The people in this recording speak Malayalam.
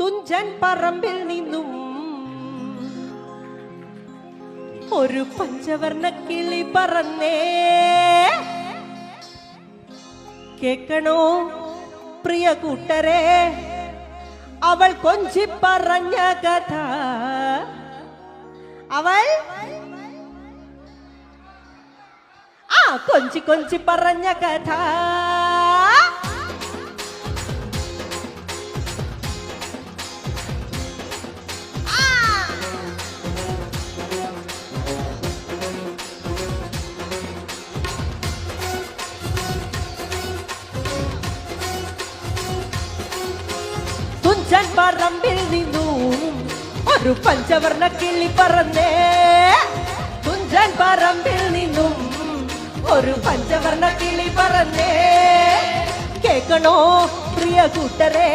തുഞ്ചൻ പറമ്പിൽ നിന്നും ഒരു പഞ്ചവർണ കിളി പറന്നേ. കേക്കണോ പ്രിയ കൂട്ടരെ അവൾ കൊഞ്ചി പറഞ്ഞ കഥ. അവൾ? ആ കൊഞ്ചി കൊഞ്ചി പറഞ്ഞ കഥ. തുഞ്ചൻ പറമ്പിൽ നിന്നും ഒരു പഞ്ചവർണ കിളി പറന്നേ. തുഞ്ചൻ പറമ്പിൽ നിന്നും ഒരു പഞ്ചവർണ കിളി പറന്നേ. കേൾക്കണോ പ്രിയ കൂട്ടരെ?